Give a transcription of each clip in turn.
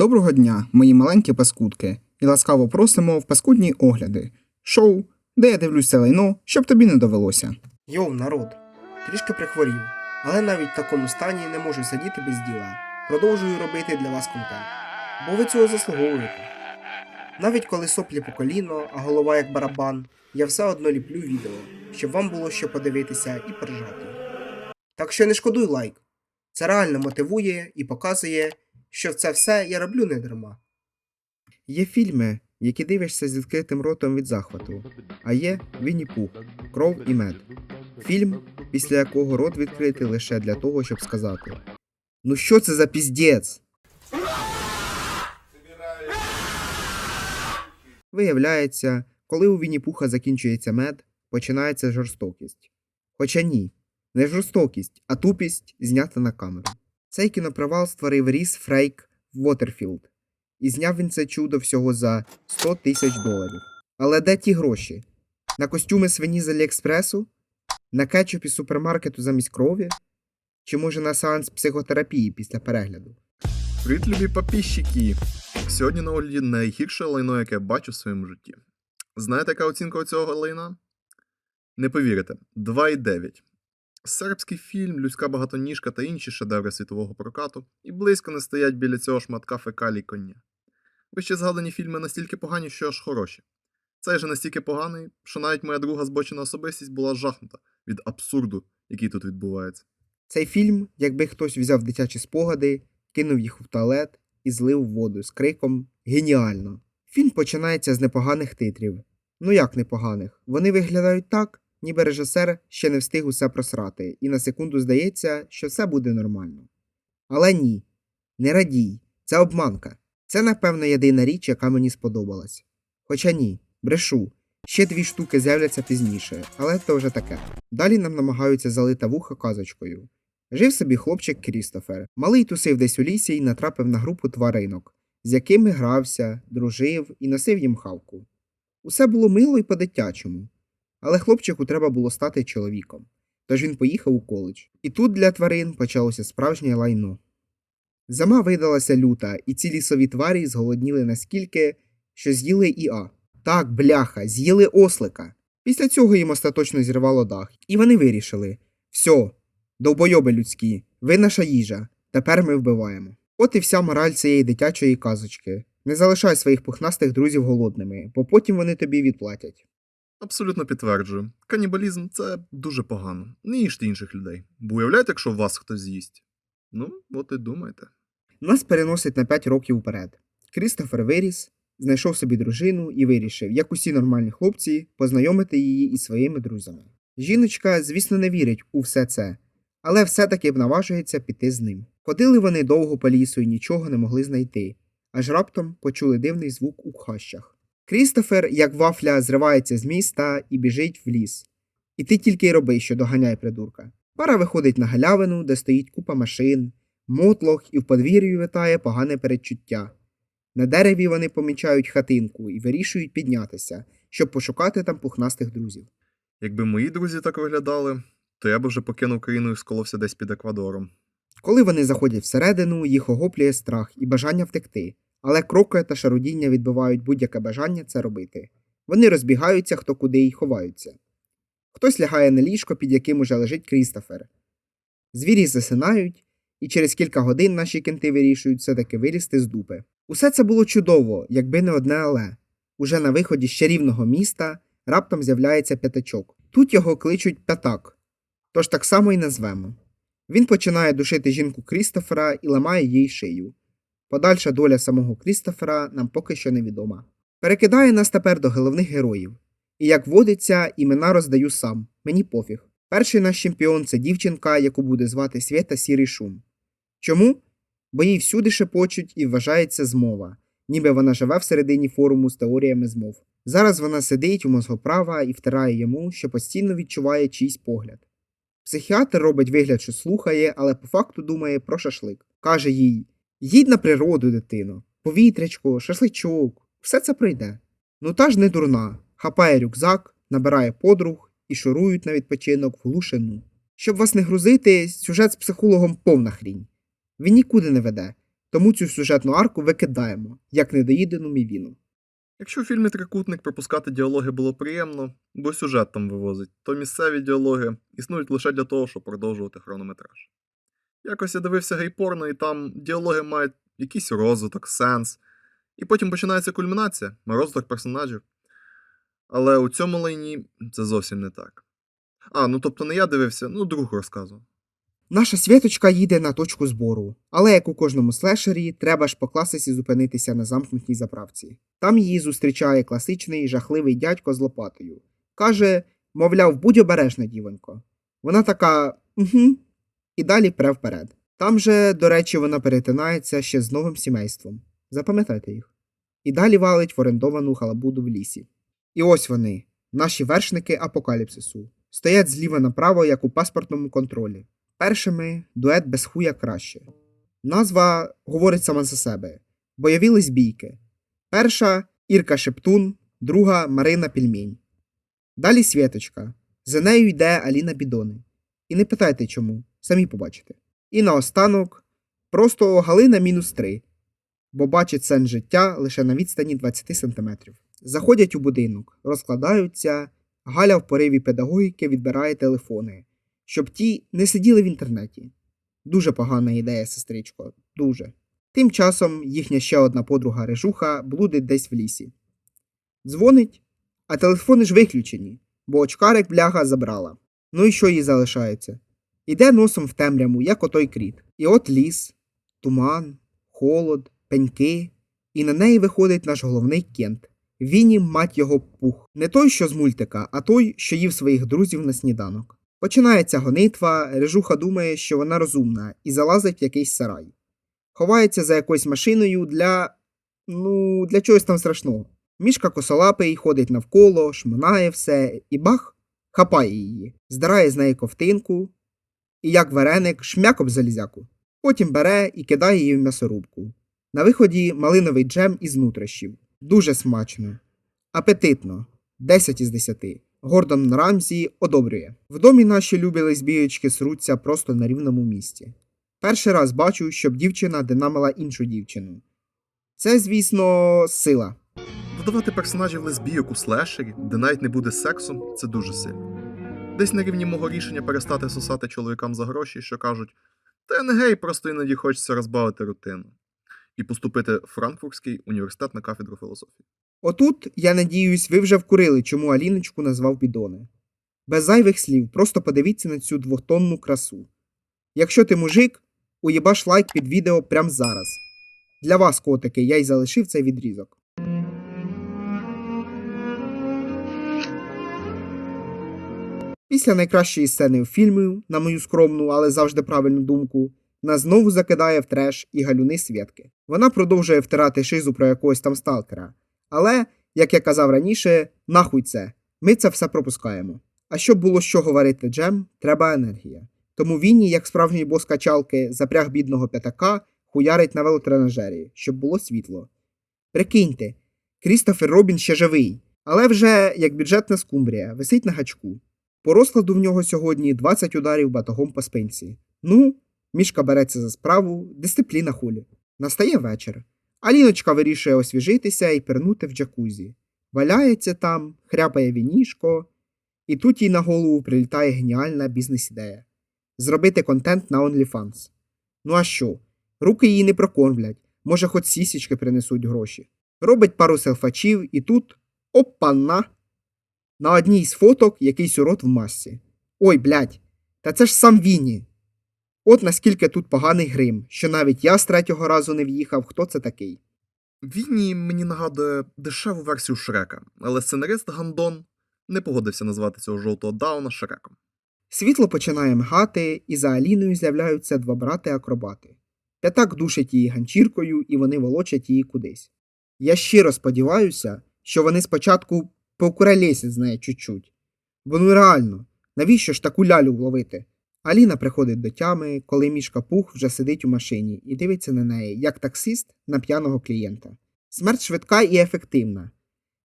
Доброго дня, мої маленькі паскудки, і ласкаво просимо в паскудні огляди. Шоу, де я дивлюсь це лайно, щоб тобі не довелося. Йоу, народ, трішки прихворів, але навіть в такому стані не можу сидіти без діла. Продовжую робити для вас контент, бо ви цього заслуговуєте. Навіть коли соплі по коліно, а голова як барабан, я все одно ліплю відео, щоб вам було що подивитися і поржати. Так що не шкодуй лайк. Це реально мотивує і показує, що це все я роблю не дарма. Є фільми, які дивишся з відкритим ротом від захвату, а є Вінні Пух, Кров і мед. Фільм, після якого рот відкритий лише для того, щоб сказати: Ну що це за піздець? Виявляється, коли у Вінні Пуха закінчується мед, починається жорстокість. Хоча ні, не жорстокість, а тупість знята на камеру. Цей кінопровал створив Ріс Фрейк в Вотерфілд, і зняв він це чудо всього за 100 тисяч доларів. Але де ті гроші? На костюми свині з Аліекспресу? На кетчуп із супермаркету замість крові? Чи може на сеанс психотерапії після перегляду? Привіт, любі попіщики! Сьогодні на огляді найгірше лайно, яке я бачу в своєму житті. Знаєте, яка оцінка цього лайна? Не повірите, 2,9. Сербський фільм, людська багатоніжка та інші шедеври світового прокату і близько не стоять біля цього шматка фекалій коня. Вище згадані фільми настільки погані, що аж хороші. Цей же настільки поганий, що навіть моя друга збочена особистість була жахнута від абсурду, який тут відбувається. Цей фільм, якби хтось взяв дитячі спогади, кинув їх в туалет і злив воду з криком Геніально! Фільм починається з непоганих титрів. Ну як непоганих? Вони виглядають так, ніби режисер ще не встиг усе просрати, і на секунду здається, що все буде нормально. Але ні, не радій, це обманка. Це, напевно, єдина річ, яка мені сподобалась. Хоча ні, брешу. Ще дві штуки з'являться пізніше, але це вже таке. Далі нам намагаються залити вуха казочкою. Жив собі хлопчик Крістофер. Малий тусив десь у лісі і натрапив на групу тваринок, з якими грався, дружив і носив їм хавку. Усе було мило і по-дитячому. Але хлопчику треба було стати чоловіком, тож він поїхав у коледж. І тут для тварин почалося справжнє лайно. Зима видалася люта, і ці лісові тварі зголодніли наскільки, що з'їли Іа. Так, бляха, з'їли ослика. Після цього їм остаточно зірвало дах, і вони вирішили: все, довбойоби людські, ви наша їжа, тепер ми вбиваємо. От і вся мораль цієї дитячої казочки. Не залишай своїх пухнастих друзів голодними, бо потім вони тобі відплатять. Абсолютно підтверджую. Канібалізм це дуже погано. Не їжте інших людей. Бо уявляєте, якщо вас хтось з'їсть? Ну, от і думайте. Нас переносить на 5 років вперед. Крістофер виріс, знайшов собі дружину і вирішив, як усі нормальні хлопці, познайомити її із своїми друзями. Жіночка, звісно, не вірить у все це, але все-таки наважується піти з ним. Ходили вони довго по лісу і нічого не могли знайти, аж раптом почули дивний звук у хащах. Крістофер, як вафля, зривається з міста і біжить в ліс. І ти тільки й роби, що доганяй придурка. Пара виходить на галявину, де стоїть купа машин, мотлох і в подвір'ю витає погане передчуття. На дереві вони помічають хатинку і вирішують піднятися, щоб пошукати там пухнастих друзів. Якби мої друзі так виглядали, то я б вже покинув країну і сколовся десь під Еквадором. Коли вони заходять всередину, їх охоплює страх і бажання втекти, але кроки та шарудіння відбивають будь-яке бажання це робити. Вони розбігаються хто куди й ховаються. Хтось лягає на ліжко, під яким уже лежить Крістофер. Звірі засинають, і через кілька годин наші кенти вирішують все-таки вилізти з дупи. Усе це було чудово, якби не одне але. Уже на виході з чарівного міста раптом з'являється п'ятачок. Тут його кличуть п'ятак, тож так само й назвемо. Він починає душити жінку Крістофера і ламає їй шию. Подальша доля самого Крістофера нам поки що невідома. Перекидає нас тепер до головних героїв. І як водиться, імена роздаю сам, мені пофіг. Перший наш чемпіон це дівчинка, яку буде звати Свята Сірий Шум. Чому? Бо їй всюди шепочуть і вважається змова, ніби вона живе всередині форуму з теоріями змов. Зараз вона сидить у мозгоправа і втирає йому, що постійно відчуває чийсь погляд. Психіатр робить вигляд, що слухає, але по факту думає про шашлик. Каже їй: їдь на природу, дитино, повітрячко, шашличок, все це пройде. Ну та ж не дурна, хапає рюкзак, набирає подруг і шурують на відпочинок в глушину. Щоб вас не грузити, сюжет з психологом повна хрінь. Він нікуди не веде, тому цю сюжетну арку викидаємо, як недоїдену мівіну. Якщо в фільмі Трикутник пропускати діалоги було приємно, бо сюжет там вивозить, то місцеві діалоги існують лише для того, щоб продовжувати хронометраж. Якось я дивився гейпорно, і там діалоги мають якийсь розвиток, сенс, і потім починається кульмінація, розвиток персонажів. Але у цьому лайні це зовсім не так. А, ну тобто не я дивився, ну друг розказував. Наша світочка їде на точку збору, але як у кожному слешері, треба ж по класиці зупинитися на замкнутій заправці. Там її зустрічає класичний жахливий дядько з лопатою. Каже, мовляв, будь обережна, дівонько. Вона така угу, і далі пре вперед. Там же, до речі, вона перетинається ще з новим сімейством. Запам'ятайте їх. І далі валить в орендовану халабуду в лісі. І ось вони, наші вершники апокаліпсису, стоять зліва направо, як у паспортному контролі. Першими дует без хуя краще. Назва говорить сама за себе: бойові лесбійки. Перша Ірка Шептун, друга Марина Пільмінь. Далі Світочка. За нею йде Аліна Бідони. І не питайте чому, самі побачите. І наостанок просто Галина мінус 3, бо бачить сенс життя лише на відстані 20 см. Заходять у будинок, розкладаються, Галя в пориві педагогіки відбирає телефони щоб ті не сиділи в інтернеті. Дуже погана ідея, сестричко, дуже. Тим часом їхня ще одна подруга Режуха блудить десь в лісі. Дзвонить, а телефони ж виключені, бо очкарик бляга забрала. Ну і що їй залишається? Іде носом в темряву, як отой кріт. І от ліс, туман, холод, пеньки, і на неї виходить наш головний кент. Віні, мать його, пух. Не той, що з мультика, а той, що їв своїх друзів на сніданок. Починається гонитва, режуха думає, що вона розумна, і залазить в якийсь сарай. Ховається за якоюсь машиною для. ну, для чогось там страшного. Мішка косолапий ходить навколо, шминає все, і бах, хапає її, здирає з неї ковтинку, і як вареник шмяк об залізяку. Потім бере і кидає її в м'ясорубку. На виході малиновий джем із нутрощів. Дуже смачно. Апетитно. 10 із 10. Гордон Рамзі одобрює. В домі наші любі лесбієчки сруться просто на рівному місці. Перший раз бачу, щоб дівчина динамила іншу дівчину. Це, звісно, сила. Додавати персонажів лесбійок у слешері, де навіть не буде сексу, це дуже сильно. Десь на рівні мого рішення перестати сосати чоловікам за гроші, що кажуть, та я не гей, просто іноді хочеться розбавити рутину. І поступити в Франкфуртський університет на кафедру філософії. Отут, я надіюсь, ви вже вкурили, чому Аліночку назвав бідони. Без зайвих слів, просто подивіться на цю двохтонну красу. Якщо ти мужик, уєбаш лайк під відео прямо зараз. Для вас, котики, я й залишив цей відрізок. Після найкращої сцени у фільмі, на мою скромну, але завжди правильну думку, нас знову закидає в треш і галюни свідки. Вона продовжує втирати шизу про якогось там сталкера. Але, як я казав раніше, нахуй це. Ми це все пропускаємо. А щоб було з чого варити джем, треба енергія. Тому Вінні, як справжній бос качалки, запряг бідного п'ятака, хуярить на велотренажері, щоб було світло. Прикиньте, Крістофер Робін ще живий, але вже як бюджетна скумбрія, висить на гачку. По розкладу в нього сьогодні 20 ударів батогом по спинці. Ну, мішка береться за справу, дисципліна хулі. Настає вечір. Аліночка вирішує освіжитися і пірнути в джакузі. Валяється там, хряпає вінішко, і тут їй на голову прилітає геніальна бізнес-ідея зробити контент на OnlyFans. Ну а що? Руки її не прокормлять, може, хоч сісічки принесуть гроші. Робить пару селфачів і тут опана! На одній з фоток якийсь урод в масці. Ой, блядь, та це ж сам Вінні. От наскільки тут поганий грим, що навіть я з третього разу не в'їхав, хто це такий. Вінні мені нагадує дешеву версію Шрека, але сценарист Гандон не погодився назвати цього жовтого дауна Шреком. Світло починає мгати, і за Аліною з'являються два брати-акробати. П'ятак душить її ганчіркою, і вони волочать її кудись. Я щиро сподіваюся, що вони спочатку покуралєсять з нею чуть-чуть. Бо ну реально, навіщо ж таку лялю вловити? Аліна приходить до тями, коли мішка пух вже сидить у машині і дивиться на неї, як таксист на п'яного клієнта. Смерть швидка і ефективна.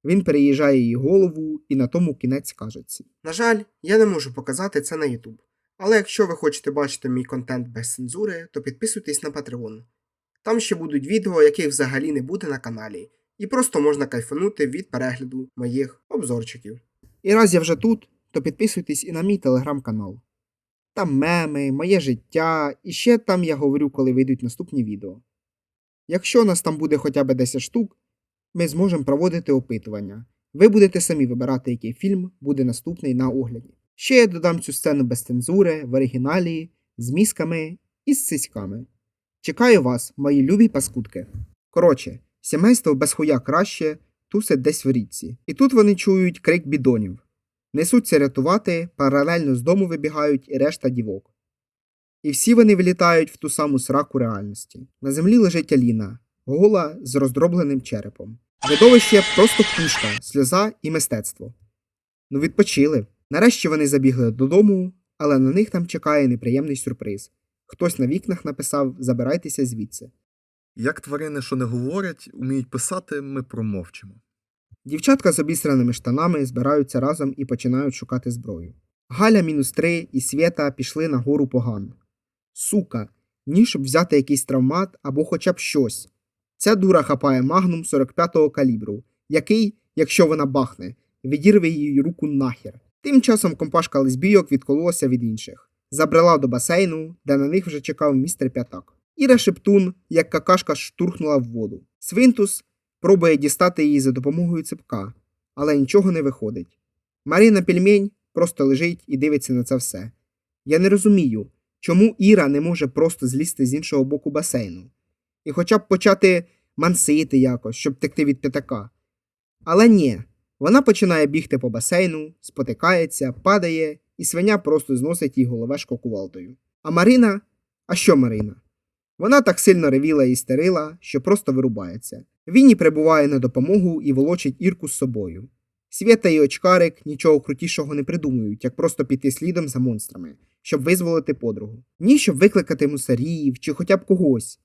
Він переїжджає її голову і на тому кінець скажеться. На жаль, я не можу показати це на YouTube. Але якщо ви хочете бачити мій контент без цензури, то підписуйтесь на Patreon. Там ще будуть відео, яких взагалі не буде на каналі, і просто можна кайфанути від перегляду моїх обзорчиків. І раз я вже тут, то підписуйтесь і на мій телеграм-канал. Там меми, моє життя, і ще там я говорю, коли вийдуть наступні відео. Якщо нас там буде хоча б 10 штук, ми зможемо проводити опитування. Ви будете самі вибирати, який фільм буде наступний на огляді. Ще я додам цю сцену без цензури, в оригіналі, з мізками і з сиськами. Чекаю вас, мої любі паскудки. Коротше, сімейство без хуя краще тусить десь в річці. І тут вони чують крик бідонів. Несуться рятувати, паралельно з дому вибігають і решта дівок. І всі вони вилітають в ту саму сраку реальності. На землі лежить Аліна, гола з роздробленим черепом. Видовище просто пушка, сльоза і мистецтво. Ну відпочили. Нарешті вони забігли додому, але на них там чекає неприємний сюрприз. Хтось на вікнах написав Забирайтеся звідси. Як тварини, що не говорять, уміють писати, ми промовчимо. Дівчатка з обісраними штанами збираються разом і починають шукати зброю. Галя мінус три і Свєта пішли на гору погано. Сука, ні, щоб взяти якийсь травмат або хоча б щось. Ця дура хапає магнум 45-го калібру, який, якщо вона бахне, відірве її руку нахер. Тим часом компашка лесбійок відкололася від інших. Забрела до басейну, де на них вже чекав містер П'ятак. Іра Шептун, як какашка, штурхнула в воду. Свинтус пробує дістати її за допомогою цепка, але нічого не виходить. Марина Пельмень просто лежить і дивиться на це все. Я не розумію, чому Іра не може просто злізти з іншого боку басейну і хоча б почати мансити якось, щоб текти від п'ятака. Але ні, вона починає бігти по басейну, спотикається, падає, і свиня просто зносить їй головешко кувалдою. А Марина? А що Марина? Вона так сильно ревіла і стерила, що просто вирубається. Вінні прибуває на допомогу і волочить Ірку з собою. Свєта і очкарик нічого крутішого не придумують, як просто піти слідом за монстрами, щоб визволити подругу. Ні, щоб викликати мусарів чи хоча б когось.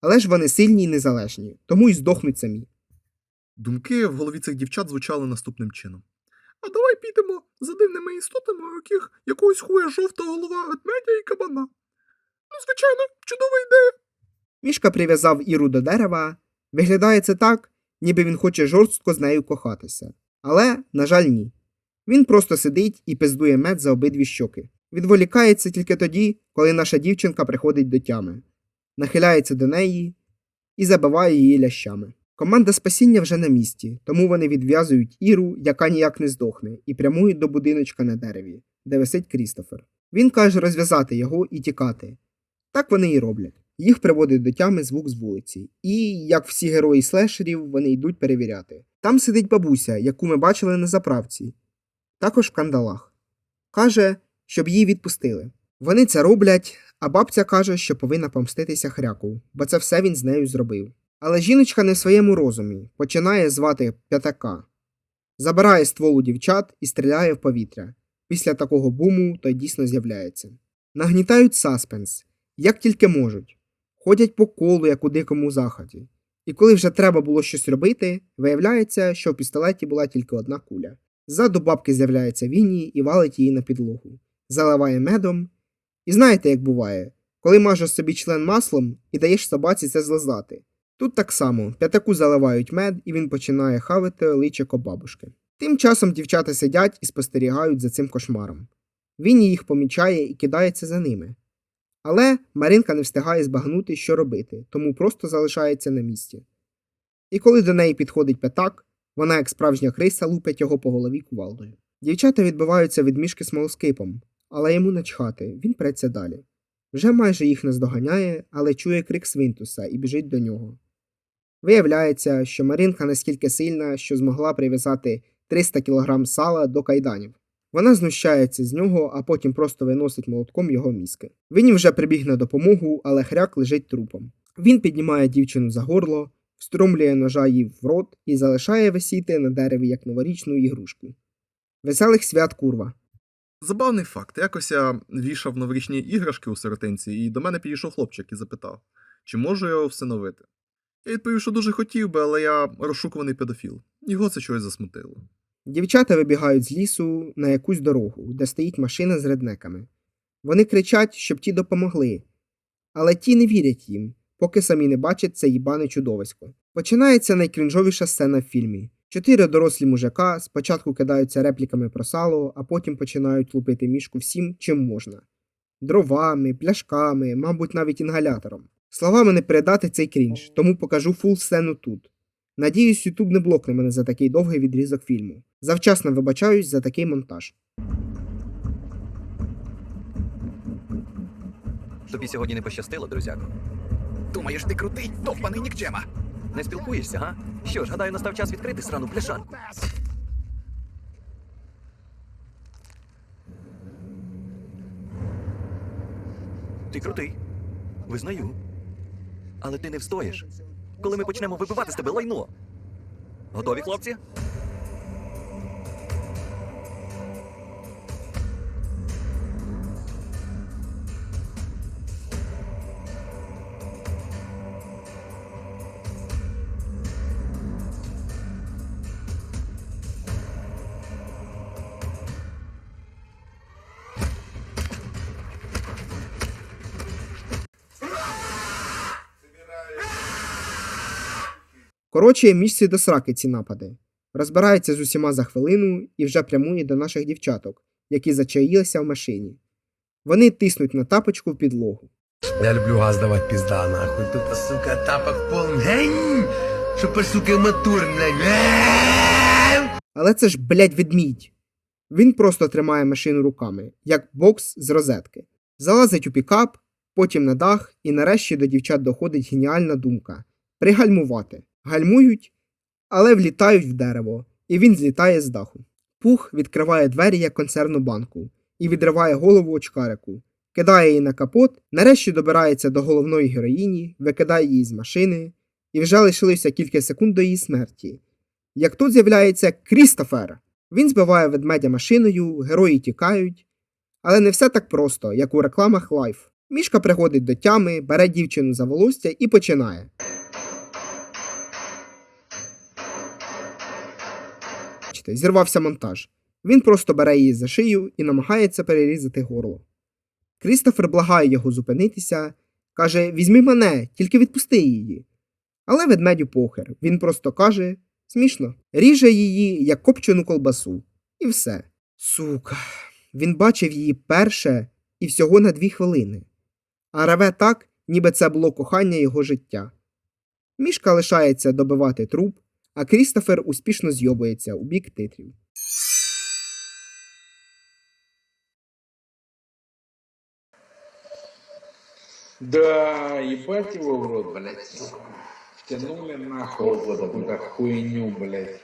Але ж вони сильні і незалежні, тому й здохнуть самі. Думки в голові цих дівчат звучали наступним чином. А давай підемо за дивними істотами, у яких якогось хуя жовта голова ведмедя і кабана. Ну, звичайно, чудова ідея. Мішка прив'язав Іру до дерева. Виглядає це так, ніби він хоче жорстко з нею кохатися. Але, на жаль, ні. Він просто сидить і пиздує мед за обидві щоки. Відволікається тільки тоді, коли наша дівчинка приходить до тями, нахиляється до неї і забиває її лящами. Команда спасіння вже на місці, тому вони відв'язують Іру, яка ніяк не здохне, і прямують до будиночка на дереві, де висить Крістофер. Він каже розв'язати його і тікати. Так вони і роблять. Їх приводить до тями звук з вулиці, і, як всі герої слешерів, вони йдуть перевіряти. Там сидить бабуся, яку ми бачили на заправці, також в кандалах. Каже, щоб її відпустили. Вони це роблять, а бабця каже, що повинна помститися хряку, бо це все він з нею зробив. Але жіночка не в своєму розумі, починає звати п'ятака, забирає ствол у дівчат і стріляє в повітря. Після такого буму той дійсно з'являється. Нагнітають саспенс, як тільки можуть, ходять по колу, як у дикому заході. І коли вже треба було щось робити, виявляється, що в пістолеті була тільки одна куля. Ззаду бабки з'являється Вінні і валить її на підлогу, заливає медом. І знаєте, як буває, коли мажеш собі член маслом і даєш собаці це злизати. Тут так само п'ятаку заливають мед, і він починає хавити личико бабушки. Тим часом дівчата сидять і спостерігають за цим кошмаром. Вінні їх помічає і кидається за ними. Але Маринка не встигає збагнути, що робити, тому просто залишається на місці. І коли до неї підходить п'ятак, вона, як справжня криса, лупить його по голові кувалдою. Дівчата відбиваються від мішки смолоскипом, але йому начхати, він преться далі. Вже майже їх наздоганяє, але чує крик Свинтуса і біжить до нього. Виявляється, що Маринка настільки сильна, що змогла прив'язати 300 кг сала до кайданів. Вона знущається з нього, а потім просто виносить молотком його мізки. Він вже прибіг на допомогу, але хряк лежить трупом. Він піднімає дівчину за горло, встромлює ножа їй в рот і залишає висіти на дереві як новорічну ігрушку. Веселих свят, курва. Забавний факт. Якось я вішав новорічні іграшки у сиротинці, і до мене підійшов хлопчик і запитав, чи можу я його всиновити. Я відповів, що дуже хотів би, але я розшукуваний педофіл. Його це чогось засмутило. Дівчата вибігають з лісу на якусь дорогу, де стоїть машина з реднеками. Вони кричать, щоб ті допомогли, але ті не вірять їм, поки самі не бачать це їбане чудовисько. Починається найкрінжовіша сцена в фільмі. Чотири дорослі мужика спочатку кидаються репліками про сало, а потім починають лупити мішку всім, чим можна: дровами, пляшками, мабуть, навіть інгалятором. Словами не передати цей крінж, тому покажу фул сцену тут. Надіюсь, Ютуб не блокне мене за такий довгий відрізок фільму. Завчасно вибачаюсь за такий монтаж. Тобі сьогодні не пощастило, друзяко. Думаєш, ти крутий, довбаний нікчема. Не спілкуєшся, га? Що ж, гадаю, настав час відкрити срану пляшанку. Ти крутий. Визнаю. Але ти не встоїш. Коли ми почнемо вибивати з тебе лайно. Готові, хлопці? Коротше, місці до сраки ці напади. Розбирається з усіма за хвилину і вже прямує до наших дівчаток, які зачаїлися в машині. Вони тиснуть на тапочку в підлогу. Я люблю газ давать пизда, нахуй. Тупо, сука, тапок полный. Гэнь! Шупа, сука, мотор, блядь. Гэнь! Але це ж, блядь, ведмідь. Він просто тримає машину руками, як бокс з розетки. Залазить у пікап, потім на дах, і нарешті до дівчат доходить геніальна думка пригальмувати. Гальмують, але влітають в дерево, і він злітає з даху. Пух відкриває двері як консервну банку і відриває голову очкарику, кидає її на капот, нарешті добирається до головної героїні, викидає її з машини, і вже лишилося кілька секунд до її смерті. Як тут з'являється Крістофер. Він збиває ведмедя машиною, герої тікають. Але не все так просто, як у рекламах Life. Мішка приходить до тями, бере дівчину за волосся і починає. Бачите, Зірвався монтаж. Він просто бере її за шию і намагається перерізати горло. Крістофер благає його зупинитися, каже: Візьми мене, тільки відпусти її. Але ведмедю похер. Він просто каже: смішно, ріже її, як копчену колбасу. І все. Сука. Він бачив її перше і всього на дві хвилини. А реве так, ніби це було кохання його життя. Мішка лишається добивати труп, а Крістофер успішно зйобується у бік титрів. Да, ебать его в рот, блядь. Втянули нахуй в какую-то хуйню, блядь.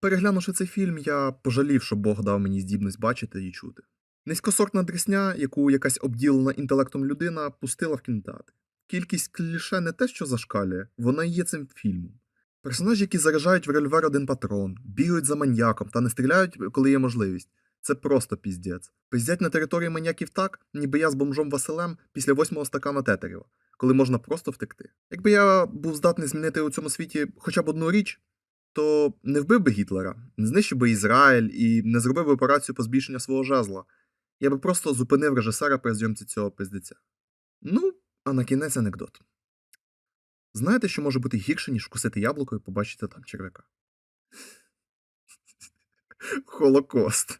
Переглянувши цей фільм, я пожалів, що Бог дав мені здібність бачити і чути. Низькосортна дресня, яку якась обділена інтелектом людина пустила в кінотеатр. Кількість кліше не те, що зашкалює, вона є цим фільмом. Персонажі, які заряджають в револьвер один патрон, бігають за маньяком та не стріляють, коли є можливість. Це просто піздець. Пиздять на території маньяків так, ніби я з бомжом Василем після восьмого стакана тетерева, коли можна просто втекти. Якби я був здатний змінити у цьому світі хоча б одну річ, то не вбив би Гітлера, не знищив би Ізраїль і не зробив би операцію по збільшенню свого жезла. Я би просто зупинив режисера при зйомці цього пиздеця. Ну, а на кінець анекдот. Знаєте, що може бути гірше, ніж вкусити яблуко і побачити там черв'яка? Холокост.